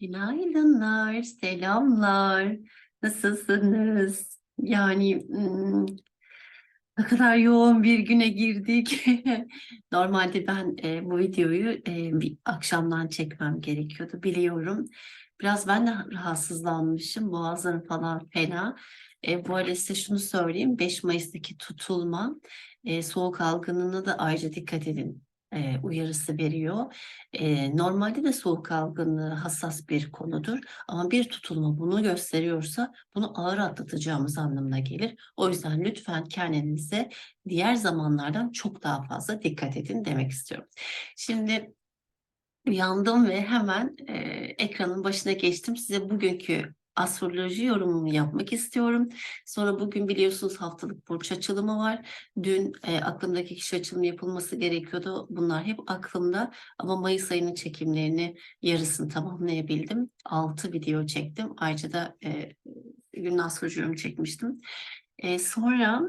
Günaydınlar, selamlar. Nasılsınız? Yani hmm, ne kadar yoğun bir güne girdik. Normalde ben e, bu videoyu e, bir akşamdan çekmem gerekiyordu biliyorum. Biraz ben de rahatsızlanmışım. Boğazlarım falan fena. E, bu arada size şunu söyleyeyim. 5 Mayıs'taki tutulma e, soğuk algınlığına da ayrıca dikkat edin e, uyarısı veriyor. E, normalde de soğuk algınlığı hassas bir konudur ama bir tutulma bunu gösteriyorsa bunu ağır atlatacağımız anlamına gelir. O yüzden lütfen kendinize diğer zamanlardan çok daha fazla dikkat edin demek istiyorum. Şimdi uyandım ve hemen e, ekranın başına geçtim. Size bugünkü astroloji yorumumu yapmak istiyorum. Sonra bugün biliyorsunuz haftalık burç açılımı var. Dün e, aklımdaki kişi açılımı yapılması gerekiyordu. Bunlar hep aklımda ama Mayıs ayının çekimlerini yarısını tamamlayabildim. 6 video çektim. Ayrıca da e, günün astroloji yorumu çekmiştim. E, sonra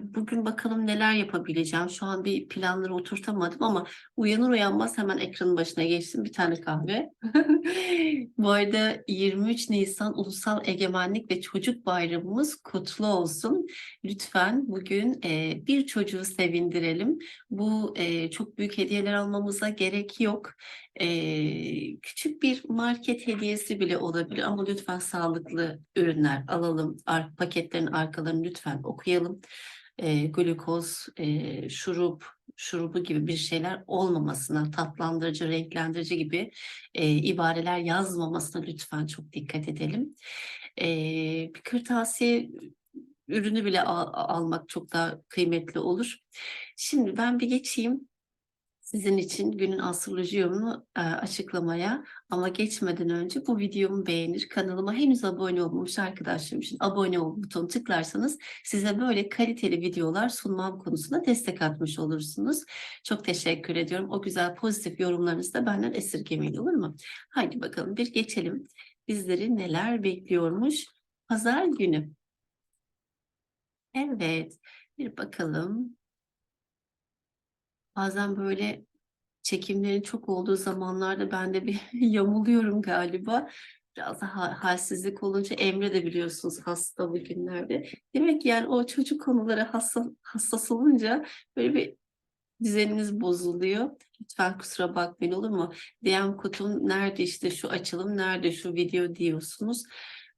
bugün bakalım neler yapabileceğim. Şu an bir planları oturtamadım ama uyanır uyanmaz hemen ekranın başına geçtim. Bir tane kahve. Bu arada 23 Nisan Ulusal Egemenlik ve Çocuk Bayramımız kutlu olsun. Lütfen bugün bir çocuğu sevindirelim. Bu çok büyük hediyeler almamıza gerek yok. E, küçük bir market hediyesi bile olabilir ama lütfen sağlıklı ürünler alalım. Ar paketlerin arkalarını lütfen okuyalım. E, glukoz, e, şurup, şurubu gibi bir şeyler olmamasına, tatlandırıcı, renklendirici gibi e, ibareler yazmamasına lütfen çok dikkat edelim. E, bir kırtasiye ürünü bile al almak çok daha kıymetli olur. Şimdi ben bir geçeyim sizin için günün astroloji yorumunu e, açıklamaya ama geçmeden önce bu videomu beğenir, kanalıma henüz abone olmamış arkadaşlarım için abone ol butonu tıklarsanız size böyle kaliteli videolar sunmam konusunda destek atmış olursunuz. Çok teşekkür ediyorum. O güzel pozitif yorumlarınızı da benden esirgemeyin olur mu? Haydi bakalım bir geçelim. Bizleri neler bekliyormuş pazar günü. Evet, bir bakalım. Bazen böyle çekimlerin çok olduğu zamanlarda ben de bir yamuluyorum galiba. Biraz da ha- halsizlik olunca Emre de biliyorsunuz hasta bugünlerde. Demek ki yani o çocuk konulara hassas, hassas olunca böyle bir düzeniniz bozuluyor. Lütfen kusura bakmayın olur mu? DM kutum nerede işte şu açılım, nerede şu video diyorsunuz.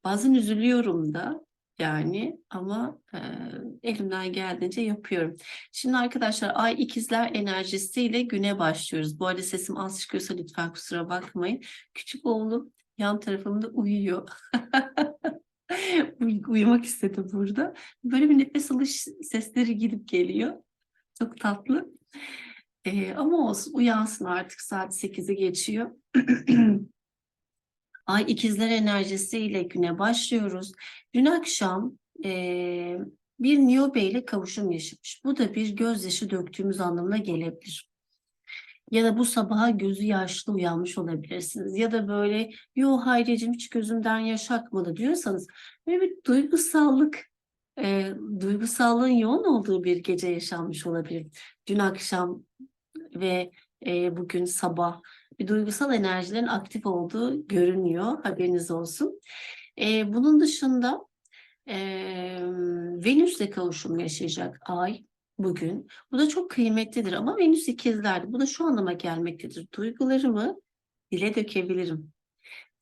Bazen üzülüyorum da yani ama e, elimden geldiğince yapıyorum. Şimdi arkadaşlar ay ikizler enerjisiyle güne başlıyoruz. Bu arada sesim az çıkıyorsa lütfen kusura bakmayın. Küçük oğlum yan tarafımda uyuyor. Uy- Uyumak istedi burada. Böyle bir nefes alış sesleri gidip geliyor. Çok tatlı. Ee, ama olsun uyansın artık saat 8'i geçiyor. Ay ikizler enerjisiyle güne başlıyoruz. Dün akşam eee, bir Niobe ile kavuşum yaşamış. Bu da bir gözyaşı döktüğümüz anlamına gelebilir. Ya da bu sabaha gözü yaşlı uyanmış olabilirsiniz. Ya da böyle yo Hayriyeciğim hiç gözümden yaş akmadı diyorsanız böyle bir duygusallık, e, duygusallığın yoğun olduğu bir gece yaşanmış olabilir. Dün akşam ve e, bugün sabah bir duygusal enerjilerin aktif olduğu görünüyor. Haberiniz olsun. E, bunun dışında e, Venüs'le kavuşum yaşayacak ay bugün. Bu da çok kıymetlidir ama Venüs ikizlerde. Bu da şu anlama gelmektedir. Duygularımı dile dökebilirim.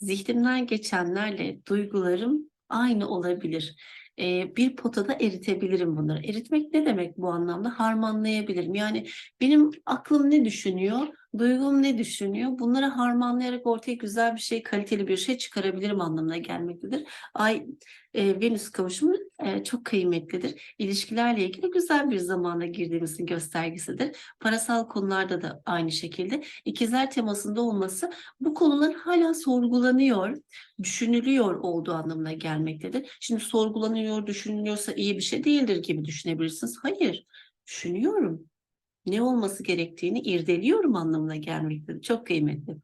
Zihnimden geçenlerle duygularım aynı olabilir. Ee, bir potada eritebilirim bunları. Eritmek ne demek bu anlamda? Harmanlayabilirim. Yani benim aklım ne düşünüyor, duygum ne düşünüyor? Bunları harmanlayarak ortaya güzel bir şey, kaliteli bir şey çıkarabilirim anlamına gelmektedir. Ay e, Venüs kavuşumu e, çok kıymetlidir. İlişkilerle ilgili güzel bir zamana girdiğimizin göstergesidir. Parasal konularda da aynı şekilde. İkizler temasında olması bu konular hala sorgulanıyor, düşünülüyor olduğu anlamına gelmektedir. Şimdi sorgulanıyor, düşünülüyorsa iyi bir şey değildir gibi düşünebilirsiniz. Hayır, düşünüyorum. Ne olması gerektiğini irdeliyorum anlamına gelmektedir. Çok kıymetli.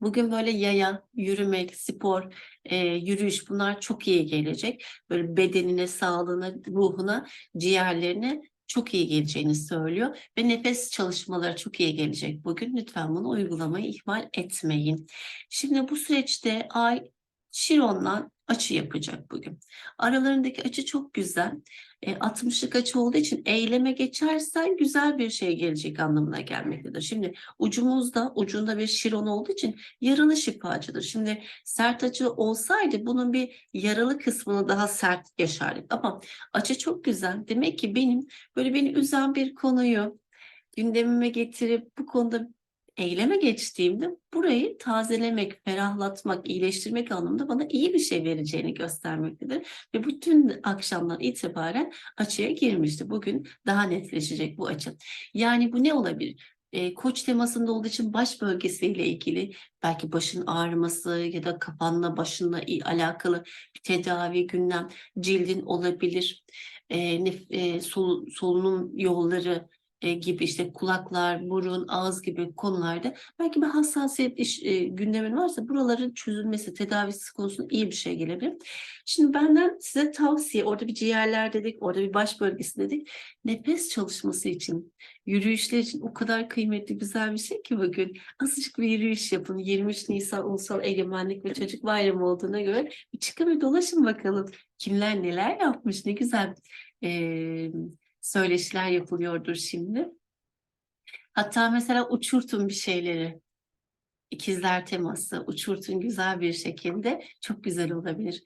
Bugün böyle yaya, yürümek, spor, e, yürüyüş bunlar çok iyi gelecek. Böyle bedenine, sağlığına, ruhuna, ciğerlerine çok iyi geleceğini söylüyor ve nefes çalışmaları çok iyi gelecek bugün. Lütfen bunu uygulamayı ihmal etmeyin. Şimdi bu süreçte Ay Şiron'la açı yapacak bugün. Aralarındaki açı çok güzel. E, 60'lık açı olduğu için eyleme geçersen güzel bir şey gelecek anlamına gelmektedir. Şimdi ucumuzda, ucunda bir şiron olduğu için yaralı şifacıdır. Şimdi sert açı olsaydı bunun bir yaralı kısmını daha sert yaşardık. Ama açı çok güzel. Demek ki benim böyle beni üzen bir konuyu gündemime getirip bu konuda eyleme geçtiğimde burayı tazelemek, ferahlatmak, iyileştirmek anlamında bana iyi bir şey vereceğini göstermektedir. Ve bütün akşamdan itibaren açıya girmişti. Bugün daha netleşecek bu açı. Yani bu ne olabilir? E, koç temasında olduğu için baş bölgesiyle ilgili belki başın ağrıması ya da kafanla başınla alakalı bir tedavi gündem cildin olabilir. E, nef- e, sol- solunum yolları e, gibi işte kulaklar, burun, ağız gibi konularda belki bir hassasiyet iş, e, gündemin varsa buraların çözülmesi, tedavisi konusunda iyi bir şey gelebilir. Şimdi benden size tavsiye, orada bir ciğerler dedik, orada bir baş bölgesi dedik. Nefes çalışması için, yürüyüşler için o kadar kıymetli, güzel bir şey ki bugün. Azıcık bir yürüyüş yapın. 23 Nisan Ulusal Egemenlik ve Çocuk Bayramı olduğuna göre bir çıkın bir dolaşın bakalım. Kimler neler yapmış, ne güzel. E, söyleşiler yapılıyordur şimdi. Hatta mesela uçurtun bir şeyleri. İkizler teması uçurtun güzel bir şekilde çok güzel olabilir.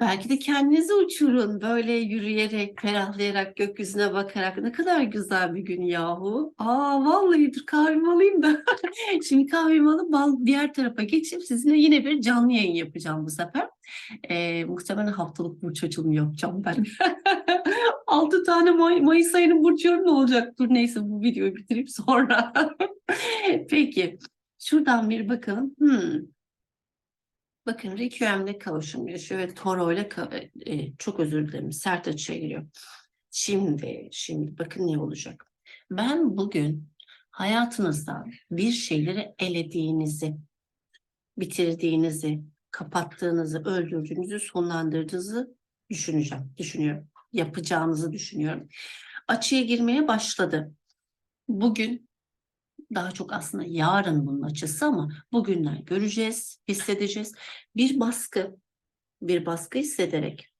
Belki de kendinizi uçurun böyle yürüyerek, ferahlayarak, gökyüzüne bakarak. Ne kadar güzel bir gün yahu. Aa vallahi dur kahvemi alayım da. Şimdi kahvemi alıp bal- diğer tarafa geçip sizinle yine bir canlı yayın yapacağım bu sefer. Ee, muhtemelen haftalık burç açılımı yapacağım ben. 6 tane May- Mayıs ayının burç yorumu olacak. Dur neyse bu videoyu bitirip sonra. Peki. Şuradan bir bakalım. Hmm. Bakın Requiem'de kavuşum yaşıyor ve Toro ile ka- e, çok özür dilerim sert açıya giriyor. Şimdi, şimdi bakın ne olacak. Ben bugün hayatınızda bir şeyleri elediğinizi, bitirdiğinizi, kapattığınızı, öldürdüğünüzü, sonlandırdığınızı düşüneceğim, düşünüyorum. Yapacağınızı düşünüyorum. Açıya girmeye başladı. Bugün daha çok aslında yarın bunun açısı ama bugünler göreceğiz, hissedeceğiz. Bir baskı, bir baskı hissederek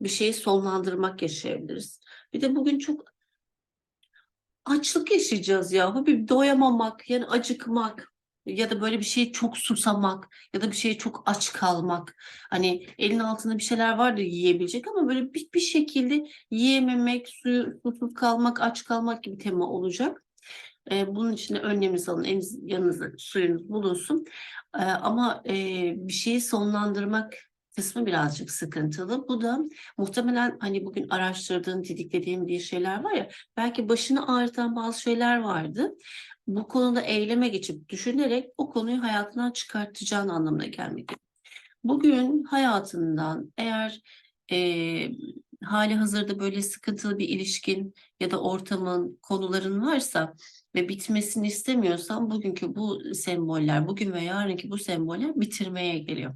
bir şeyi sonlandırmak yaşayabiliriz. Bir de bugün çok açlık yaşayacağız yahu. Bir doyamamak, yani acıkmak ya da böyle bir şeye çok susamak ya da bir şeye çok aç kalmak. Hani elin altında bir şeyler vardır yiyebilecek ama böyle bir, bir şekilde yiyememek, suyu, susuz kalmak, aç kalmak gibi tema olacak. E, bunun için de önleminizi alın. Yanınızda suyunuz bulunsun. E, ama e, bir şeyi sonlandırmak kısmı birazcık sıkıntılı. Bu da muhtemelen hani bugün araştırdığım, didiklediğim bir şeyler var ya belki başını ağrıtan bazı şeyler vardı. Bu konuda eyleme geçip düşünerek o konuyu hayatından çıkartacağın anlamına gelmektedir. Bugün hayatından eğer e, hali hazırda böyle sıkıntılı bir ilişkin ya da ortamın, konuların varsa ve bitmesini istemiyorsan bugünkü bu semboller, bugün ve yarınki bu semboller bitirmeye geliyor.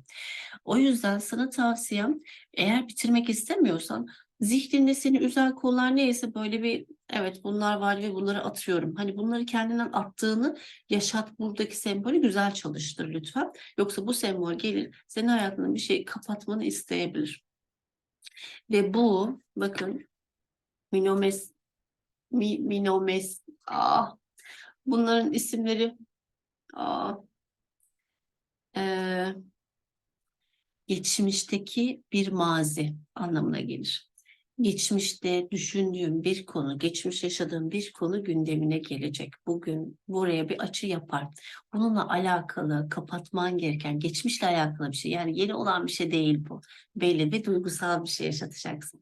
O yüzden sana tavsiyem eğer bitirmek istemiyorsan zihninde seni üzen konular neyse böyle bir evet bunlar var ve bunları atıyorum. Hani bunları kendinden attığını yaşat buradaki sembolü güzel çalıştır lütfen. Yoksa bu sembol gelir senin hayatında bir şey kapatmanı isteyebilir. Ve bu bakın minomes mi, minomes ah, bunların isimleri ah, eee, geçmişteki bir mazi anlamına gelir. Geçmişte düşündüğüm bir konu, geçmiş yaşadığım bir konu gündemine gelecek. Bugün buraya bir açı yapar. Bununla alakalı kapatman gereken, geçmişle alakalı bir şey. Yani yeni olan bir şey değil bu. Belli ve duygusal bir şey yaşatacaksın.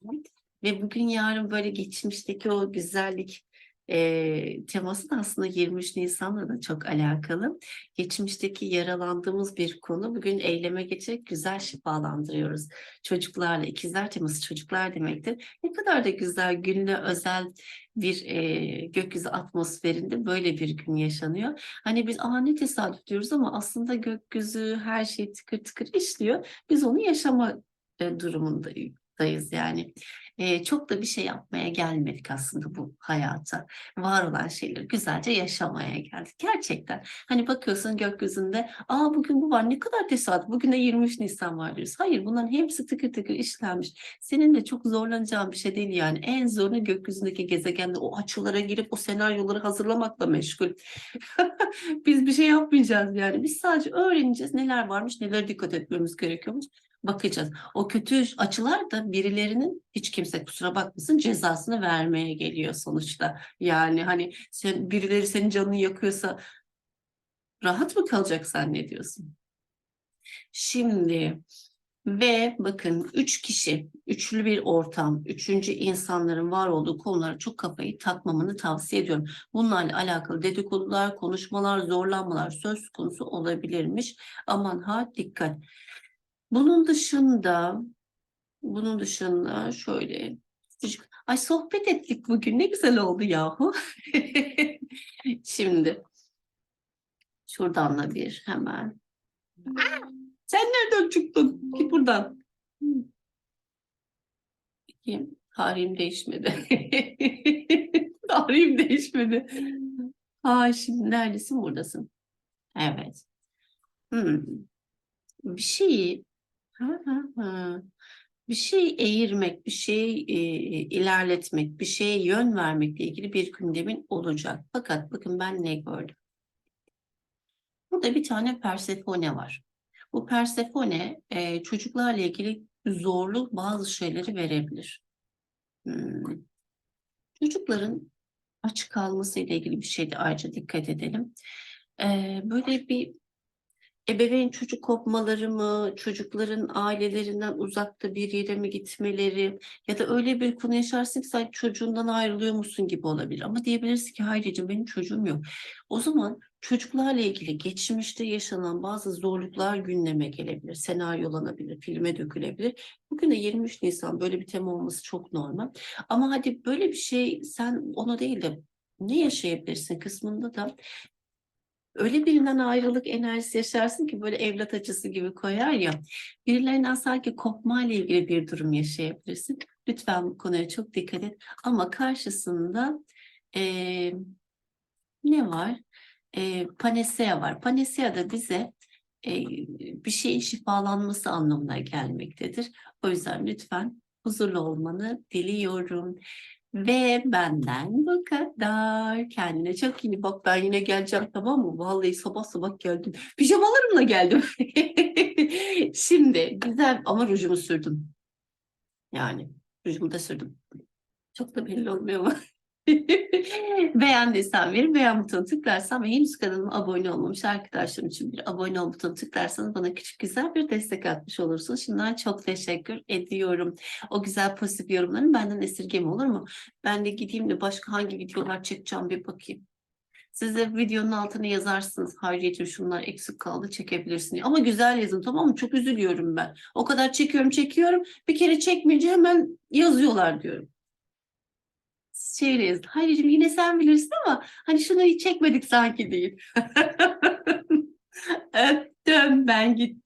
Ve bugün yarın böyle geçmişteki o güzellik e, teması da aslında 23 Nisan'la da çok alakalı. Geçmişteki yaralandığımız bir konu bugün eyleme geçerek güzel şifalandırıyoruz. Çocuklarla, ikizler teması çocuklar demektir. Ne kadar da güzel günle özel bir e, gökyüzü atmosferinde böyle bir gün yaşanıyor. Hani biz aa ne tesadüf diyoruz ama aslında gökyüzü her şey tıkır tıkır işliyor. Biz onu yaşama e, durumundayız yani. Çok da bir şey yapmaya gelmedik aslında bu hayata. Var olan şeyleri güzelce yaşamaya geldik. Gerçekten. Hani bakıyorsun gökyüzünde, aa bugün bu var ne kadar tesadüf. Bugün de 23 Nisan var diyoruz. Hayır bunların hepsi tıkır tıkır işlenmiş. Senin de çok zorlanacağın bir şey değil yani. En zorunu gökyüzündeki gezegende o açılara girip o senaryoları hazırlamakla meşgul. Biz bir şey yapmayacağız yani. Biz sadece öğreneceğiz neler varmış, neler dikkat etmemiz gerekiyormuş. Bakacağız. O kötü açılar da birilerinin hiç kimse kusura bakmasın cezasını vermeye geliyor sonuçta. Yani hani sen, birileri senin canını yakıyorsa rahat mı kalacak zannediyorsun? Şimdi ve bakın üç kişi, üçlü bir ortam, üçüncü insanların var olduğu konulara çok kafayı takmamanı tavsiye ediyorum. Bunlarla alakalı dedikodular, konuşmalar, zorlanmalar söz konusu olabilirmiş. Aman ha dikkat. Bunun dışında, bunun dışında şöyle, ay sohbet ettik bugün ne güzel oldu yahu. Şimdi şuradan da bir hemen. Sen nereden çıktın? Git buradan. Bakayım. Tarihim değişmedi. Tarihim değişmedi. Ha şimdi neredesin? Buradasın. Evet. Hmm. Bir şeyi Bir şey eğirmek, bir şey e, ilerletmek, bir şeye yön vermekle ilgili bir gündemin olacak. Fakat bakın ben ne gördüm? Burada bir tane Persefone var. Bu Persefone e, çocuklarla ilgili zorlu bazı şeyleri verebilir. Hmm. Çocukların aç kalması ile ilgili bir şeyde ayrıca dikkat edelim. E, böyle bir ebeveyn çocuk kopmaları mı, çocukların ailelerinden uzakta bir yere mi gitmeleri ya da öyle bir konu yaşarsın ki sanki çocuğundan ayrılıyor musun gibi olabilir. Ama diyebilirsin ki Hayricim benim çocuğum yok. O zaman çocuklarla ilgili geçmişte yaşanan bazı zorluklar gündeme gelebilir, senaryolanabilir, filme dökülebilir. Bugün de 23 Nisan böyle bir tema olması çok normal. Ama hadi böyle bir şey sen onu değil de ne yaşayabilirsin kısmında da öyle birinden ayrılık enerjisi yaşarsın ki böyle evlat acısı gibi koyar ya. Birilerinden sanki kopma ile ilgili bir durum yaşayabilirsin. Lütfen bu konuya çok dikkat et. Ama karşısında eee, ne var? Eee Panacea var. Panacea da bize eee, bir şeyin şifalanması anlamına gelmektedir. O yüzden lütfen huzurlu olmanı diliyorum. Ve benden bu kadar. Kendine çok iyi bak. Ben yine geleceğim tamam mı? Vallahi sabah sabah geldim. Pijamalarımla geldim. Şimdi güzel ama rujumu sürdüm. Yani rujumu da sürdüm. Çok da belli olmuyor ama. Beğendiysen bir beğen butonu tıklarsan ve henüz kanalıma abone olmamış arkadaşlarım için bir abone ol butonu tıklarsanız bana küçük güzel bir destek atmış olursunuz. Şimdiden çok teşekkür ediyorum. O güzel pozitif yorumların benden esirgeme olur mu? Ben de gideyim de başka hangi videolar çekeceğim bir bakayım. Siz de videonun altına yazarsınız. Hayriyeciğim şunlar eksik kaldı çekebilirsin diye. Ama güzel yazın tamam mı? Çok üzülüyorum ben. O kadar çekiyorum çekiyorum. Bir kere çekmeyince hemen yazıyorlar diyorum şöyle yazın. Hayricim yine sen bilirsin ama hani şunu hiç çekmedik sanki değil. Öptüm ben gittim.